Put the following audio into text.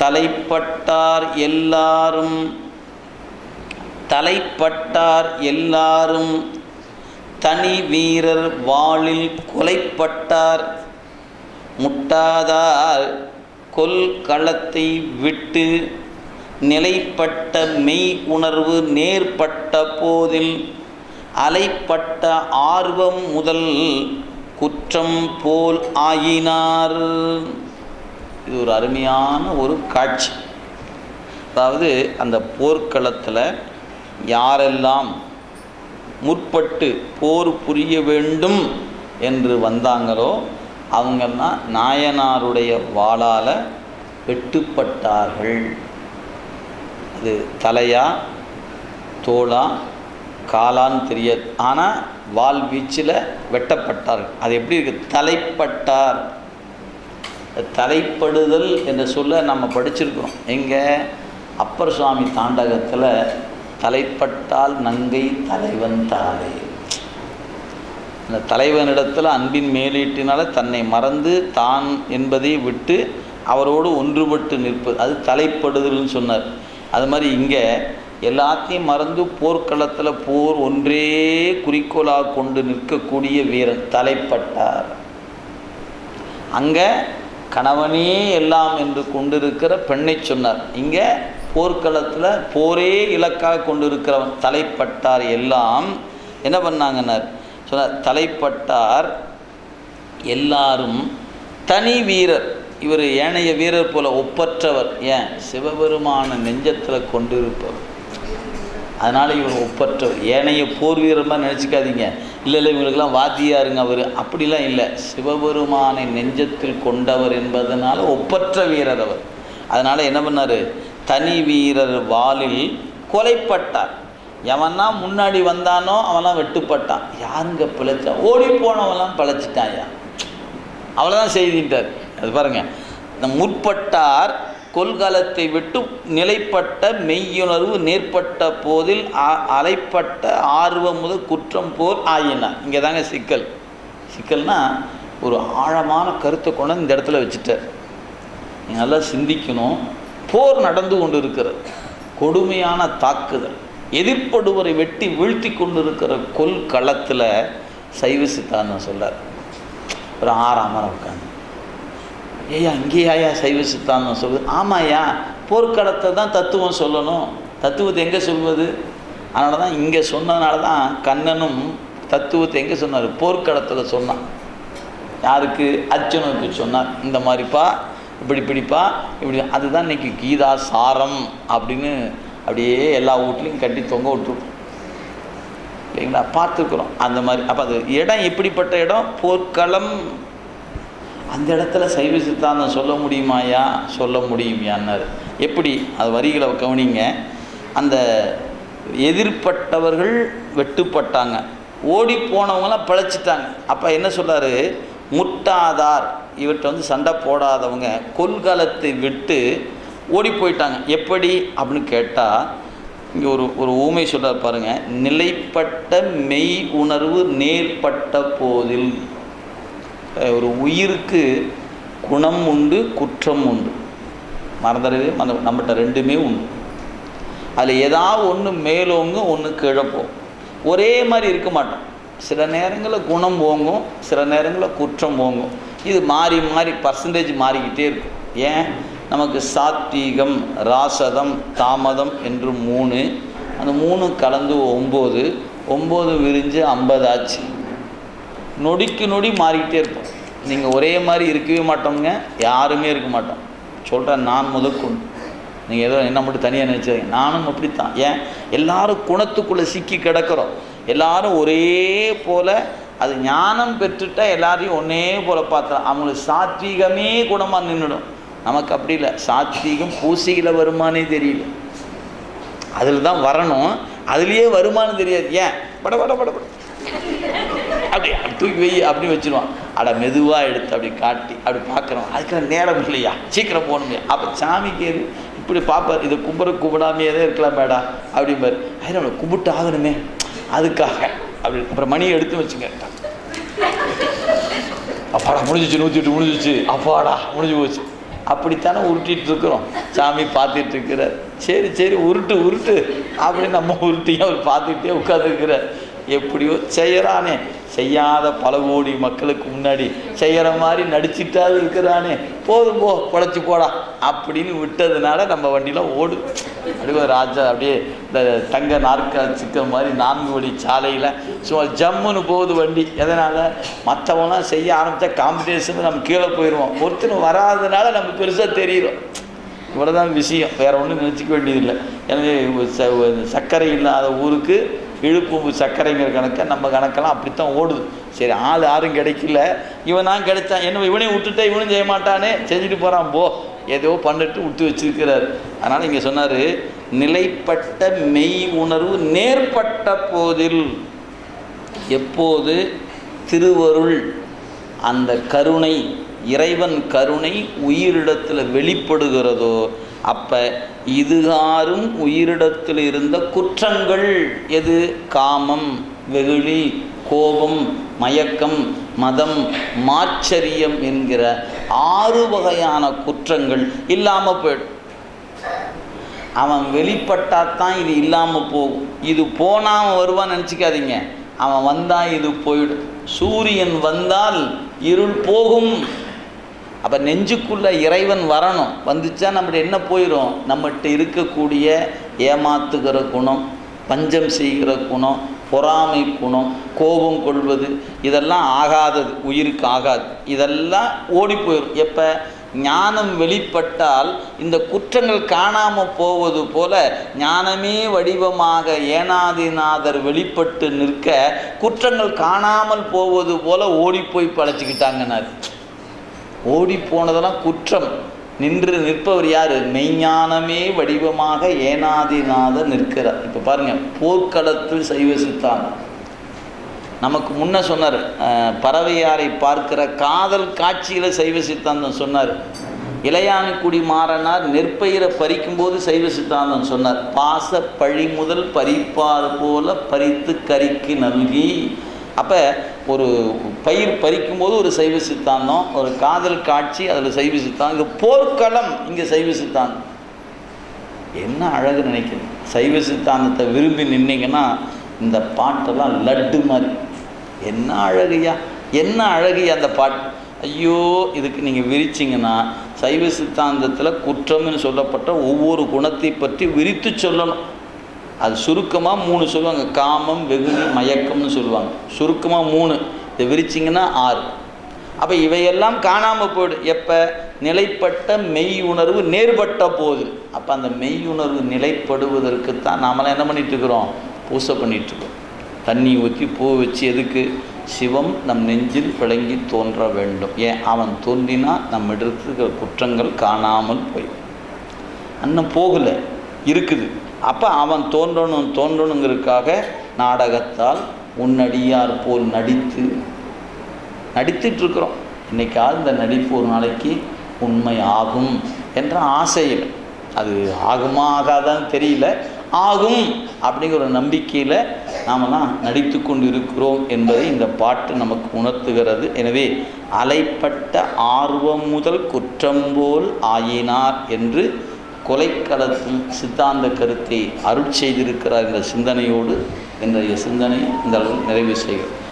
தலைப்பட்டார் எல்லாரும். தலைப்பட்டார் எல்லாரும். தனி வீரர் வாளில் கொலைப்பட்டார். முட்டாதார் கொல் களத்தை விட்டு நிலைப்பட்ட மெய் உணர்வு நேர்பட்ட போதில் அலைப்பட்ட ஆர்வம் முதல் குற்றம் போல் ஆயினார். இது ஒரு அருமையான ஒரு காட்சி. அதாவது அந்த போர்க்களத்தில் யாரெல்லாம் முற்பட்டு போர் புரிய வேண்டும் என்று வந்தாங்களோ அவங்கெல்லாம் நாயனாருடைய வாளால் வெட்டுப்பட்டார்கள். அது தலையா தோளா காலான்னு தெரியாது. ஆனால் வால் வீச்சில் வெட்டப்பட்டார்கள். அது எப்படி இருக்குது தலைப்பட்டார். தலைப்படுதல் என்ற சொல்ல நம்ம படிச்சிருக்கிறோம். எங்கே அப்பர் சுவாமி தாண்டகத்தில் தலைப்பட்டால் நங்கை தலைவன் தாலே அந்த தலைவனிடத்தில் அன்பின் மேலீட்டினால் தன்னை மறந்து தான் என்பதை விட்டு அவரோடு ஒன்றுபட்டு நிற்பது. அது தலைப்படுதல்னு சொன்னார். அது மாதிரி இங்கே எல்லாத்தையும் மறந்து போர்க்களத்தில் போர் ஒன்றே குறிக்கோளாக கொண்டு நிற்கக்கூடிய வீரன் தலைப்பட்டார். அங்கே கணவனே எல்லாம் என்று கொண்டிருக்கிற பெண்ணை சொன்னார். இங்கே போர்க்களத்தில் போரே இலக்காக கொண்டிருக்கிறவன் தலைப்பட்டார் எல்லாம். என்ன பண்ணாங்கன்னார்? சொன்னார் தலைப்பட்டார் எல்லாரும் தனி வீரர். இவர் ஏனைய வீரர் போல ஒப்பற்றவர். ஏன்? சிவபெருமான நெஞ்சத்தில் கொண்டிருப்பவர். அதனால் இவர் ஒப்பற்றவர். ஏனைய போர் வீரர் மாதிரி நினச்சிக்காதீங்க. இல்லை இல்லை இவங்களுக்கெல்லாம் வாத்தியாருங்க அவர். அப்படிலாம் இல்லை. சிவபெருமானை நெஞ்சத்தில் கொண்டவர் என்பதனால் ஒப்பற்ற வீரர் அவர். அதனால் என்ன பண்ணார்? தனி வீரர் வாளில் கொலைப்பட்டார். எவனா முன்னாடி வந்தானோ அவன்லாம் வெட்டுப்பட்டான். யாருங்க பிழைச்சா? ஓடி போனவன்லாம் பிழைச்சிட்டாயா அவ்வளோதான் செய்திட்டார் அது பாருங்கள் இந்த முற்பட்டார் கொள்கலத்தை விட்டு நிலைப்பட்ட மெய்யுணர்வு நேர்பட்ட போதில் அ- அலைப்பட்ட ஆர்வம் முதல் குற்றம் போல் ஆயினார் இங்கே தாங்க சிக்கல். சிக்கல்னா ஒரு ஆழமான கருத்தை கொண்டு இந்த இடத்துல வச்சுட்டார். நீங்கள் நல்லா சிந்திக்கணும். போர் நடந்து கொண்டு இருக்கிறது கொடுமையான தாக்குதல். எதிர்ப்படுவரை வெட்டி வீழ்த்தி கொண்டிருக்கிற இருக்கிற களத்தில் சைவ சித்தாந்தம் சொல்லார் ஒரு ஆறாம் உட்காந்து ஏய்யா இங்கேயாயா சைவ சித்தாந்தம் சொல்லுது. ஆமாய்யா போர்க்களத்தை தான் தத்துவம் சொல்லணும். தத்துவத்தை எங்கே சொல்வது? அதனால தான் இங்கே சொன்னதுனால தான் கண்ணனும் தத்துவத்தை எங்கே சொன்னார்? போர்க்களத்தில் சொன்னான். யாருக்கு? அர்ஜுனுக்கு சொன்னார். இந்த மாதிரிப்பா இப்படி பிடிப்பா இப்படி. அதுதான் இன்னைக்கு கீதா சாரம் அப்படின்னு அப்படியே எல்லா வீட்லேயும் கட்டி தொங்க விட்டுருக்கோம். இல்லைங்களா? பார்த்துருக்குறோம். அந்த மாதிரி. அப்போ அது இடம் எப்படிப்பட்ட இடம்? போர்க்களம். அந்த இடத்துல சைவ சித்தாந்தம் சொல்ல முடியுமாயா சொல்ல முடியுமையான்னாரு. எப்படி? அது வரிகளை கவனிங்க. அந்த எதிர்பட்டவர்கள் வெட்டுப்பட்டாங்க. ஓடி போனவங்களாம் பிழைச்சிட்டாங்க. அப்போ என்ன சொல்றாரு முட்டாதார். இவர்கிட்ட வந்து சண்டை போடாதவங்க. கொள்கலத்தை விட்டு ஓடி போயிட்டாங்க எப்படி? அப்படின்னு கேட்டால் இங்கே ஒரு ஒரு ஊமை சொல்கிறார் பாருங்க. நிலைப்பட்ட மெய் உணர்வு நேர்பட்ட போதில். ஒரு உயிருக்கு குணம் உண்டு குற்றம் உண்டு. மறந்துடவே மறந்து நம்மகிட்ட ரெண்டுமே உண்டு. அதில் ஏதாவது ஒன்று மேலோங்கும் ஒன்று கிழப்போம் ஒரே மாதிரி இருக்க மாட்டோம். சில நேரங்களில் குணம் ஓங்கும் சில நேரங்களில் குற்றம் ஓங்கும். இது மாறி மாறி பர்சன்டேஜ் மாறிக்கிட்டே இருக்கும். ஏன்? நமக்கு சாத்வீகம் ராசதம் தாமதம் என்று மூணு. அந்த மூணு கலந்து ஒம்பது. ஒம்பது விரிஞ்சு ஐம்பது ஆச்சு. நொடிக்கு நொடி மாறிக்கிட்டே இருப்போம் நீங்கள் ஒரே மாதிரி இருக்கவே மாட்டோங்க யாருமே இருக்க மாட்டோம். சொல்கிறேன் நான் முதற்கொண்டு நீங்கள் ஏதோ என்ன மட்டும் தனியாக நினச்சி நானும் அப்படித்தான். ஏன்? எல்லாரும் குணத்துக்குள்ளே சிக்கி கிடக்கிறோம். எல்லாரும் ஒரே போல் அது ஞானம் பெற்றுட்டா எல்லாரையும் ஒன்னே போல் பார்த்தா அவங்களுக்கு சாத்வீகமே குணமாக நின்றுடும் நமக்கு அப்படி இல்லை. சாத்வீகம் பூசையில் வருமானே தெரியல. அதில் தான் வரணும். அதுலேயே வருமானம் தெரியாது. ஏன்? பட பட பட பட. தூக்கி வை அப்படி வச்சிருவான். அட மெதுவாக எடுத்து அப்படி காட்டி அப்படி பார்க்குறோம் அதுக்கெல்லாம் நேரம் இல்லையா? சீக்கிரம் போகணுமே. அப்போ சாமிக்கு எது இப்படி பார்ப்பார் இதை கும்பிட கும்பிடாமையே தான் இருக்கலாம் மேடா அப்படிம்பார். அது நம்மளை கும்பிட்டு ஆகணுமே. அதுக்காக அப்படி அப்புறம் மணியை எடுத்து வச்சுங்க. அப்பாடா முடிஞ்சிச்சு நூற்றி எட்டு முடிஞ்சிச்சு. அப்பாடா முடிஞ்சு போச்சு. அப்படித்தானே உருட்டிட்டு இருக்கிறோம். சாமி பார்த்துட்டு இருக்கிறார். சரி சரி உருட்டு உருட்டு அப்படின்னு நம்ம உருட்டியும் அவர் பார்த்துக்கிட்டே உட்காந்துருக்கிறார் எப்படியோ செய்கிறானே செய்யாத பல கோடி மக்களுக்கு முன்னாடி செய்கிற மாதிரி நடிச்சிட்டாது இருக்கிறானே. போதும் போ குழச்சி போடா. அப்படின்னு விட்டதுனால நம்ம வண்டியில் ஓடு. அப்படியே ராஜா அப்படியே இந்த தங்க நாற்கா சிக்கிற மாதிரி நான்கு வழி சாலையில் சும்மா ஜம்முன்னு போகுது வண்டி. எதனால்? மற்றவங்களாம் செய்ய ஆரம்பித்தா காம்படிஷன் நம்ம கீழே போயிடுவோம் ஒருத்தர் வராதனால நம்ம பெருசாக தெரியிறோம் இவ்வளோதான் விஷயம். வேறு ஒன்றும் நினச்சிக்க வேண்டியதில்லை. எனவே ச- சர்க்கரை இல்லாத ஊருக்கு இழுப்பு சர்க்கரைங்கிற கணக்கை நம்ம கணக்கெல்லாம் அப்படித்தான் ஓடுது. சரி ஆள் யாரும் கிடைக்கல. இவன் நான் கிடைச்சான் என்ன இவனையும் விட்டுட்டா இவனும் செய்ய மாட்டானே. செஞ்சுட்டு போகிறான் போ. ஏதோ பண்ணிட்டு விட்டு வச்சிருக்கிறார். அதனால் இங்கே சொன்னார் நிலைப்பட்ட மெய் உணர்வு நேர்பட்ட போதில் எப்போது திருவருள் அந்த கருணை இறைவன் கருணை உயிரிடத்தில் வெளிப்படுகிறதோ அப்போ இதுகாரும் உயிரிடத்தில் இருந்த குற்றங்கள் எது? காமம் வெகுளி கோபம் மயக்கம் மதம் மாச்சரியம் என்கிற ஆறு வகையான குற்றங்கள் இல்லாமல் போயிடும். அவன் வெளிப்பட்டாதான் இது இல்லாமல் போகும். இது போனால் அவன் வருவான்னு நினச்சிக்காதீங்க. அவன் வந்தால் இது போயிடும். சூரியன் வந்தால் இருள் போகும். அப்போ நெஞ்சுக்குள்ளே இறைவன் வரணும். வந்துச்சா நம்மகிட்ட என்ன போயிடும் நம்மகிட்ட இருக்கக்கூடிய ஏமாத்துகிற குணம் பஞ்சம் செய்கிற குணம் பொறாமை குணம் கோபம் கொள்வது இதெல்லாம் ஆகாதது உயிருக்கு ஆகாது. இதெல்லாம் ஓடி போயிடும் எப்போ? ஞானம் வெளிப்பட்டால் இந்த குற்றங்கள் காணாமல் போவது போல ஞானமே வடிவமாக ஏனாதிநாதர் வெளிப்பட்டு நிற்க குற்றங்கள் காணாமல் போவது போல ஓடிப்போய் பழச்சிக்கிட்டாங்கன்னாரு. ஓடி போனதெல்லாம் குற்றம். நின்று நிற்பவர் யார்? மெய்ஞானமே வடிவமாக ஏனாதிநாத நிற்கிறார். இப்போ பாருங்கள் போர்க்களத்தில் சைவ சித்தாந்தம் நமக்கு முன்ன சொன்னார் பறவையாரை பார்க்கிற காதல் காட்சியில் சைவ சித்தாந்தம் சொன்னார். இளையான்குடி மாறனார் நெற்பயிரை பறிக்கும்போது சைவ சித்தாந்தம் சொன்னார் பாச பழி முதல் பறிப்பார் போல பறித்து கறிக்கு நல்கி அப்போ ஒரு பயிர் பறிக்கும்போது ஒரு சைவ சித்தாந்தம் ஒரு காதல் காட்சி அதில் சைவ சித்தாந்தம் இங்கே போர்க்களம் இங்கே சைவ சித்தாந்தம். என்ன அழகு நினைக்கிறது சைவ சித்தாந்தத்தை விரும்பி நின்னீங்கன்னா இந்த பாட்டெல்லாம் லட்டு மாதிரி. என்ன அழகையா என்ன அழகையா அந்த பாட்டு? ஐயோ இதுக்கு நீங்கள் விரிச்சிங்கன்னா சைவ சித்தாந்தத்தில் குற்றம்னு சொல்லப்பட்ட ஒவ்வொரு குணத்தை பற்றி விரித்து சொல்லணும். அது சுருக்கமாக மூணு சொல்லுவாங்க. காமம் வெகுளி மயக்கம்னு சொல்லுவாங்க. சுருக்கமாக மூணு. இதை விரிச்சிங்கன்னா ஆறு. அப்போ இவையெல்லாம் காணாமல் போயிடு. எப்போ? நிலைப்பட்ட மெய் உணர்வு நேர்பட்ட போது. அப்போ அந்த மெய் உணர்வு நிலைப்படுவதற்கு தான் நாமெல்லாம் என்ன பண்ணிட்டு இருக்கிறோம் பூசை பண்ணிகிட்ருக்கோம் இருக்கோம் தண்ணி ஊற்றி பூ வச்சு எதுக்கு? சிவம் நம் நெஞ்சில் விளங்கி தோன்ற வேண்டும். ஏன்? அவன் தோன்றினா நம்ம எடுத்துக்கிற குற்றங்கள் காணாமல் போயிடும் அண்ணன் போகலை. இருக்குது. அப்போ அவன் தோன்றணும் தோன்றணுங்கிறதுக்காக நாடகத்தால் உன்னடியார் போல் நடித்து நடித்துட்ருக்குறோம் இன்றைக்காவது இந்த நடிப்பு ஒரு நாளைக்கு உண்மை ஆகும் என்ற ஆசையில். அது ஆகுமா ஆகாதான்னு தெரியல. ஆகும் அப்படிங்கிற ஒரு நம்பிக்கையில் நாமெல்லாம் நடித்து கொண்டு இருக்கிறோம் என்பதை இந்த பாட்டு நமக்கு உணர்த்துகிறது. எனவே அலைப்பட்ட ஆர்வம் முதல் குற்றம் போல் ஆயினார் என்று கொலைக்களத்தில் சித்தாந்த கருத்தை அருள் செய்திருக்கிறார் என்ற சிந்தனையோடு இன்றைய சிந்தனை இந்த அளவில் நிறைவு செய்கிறோம்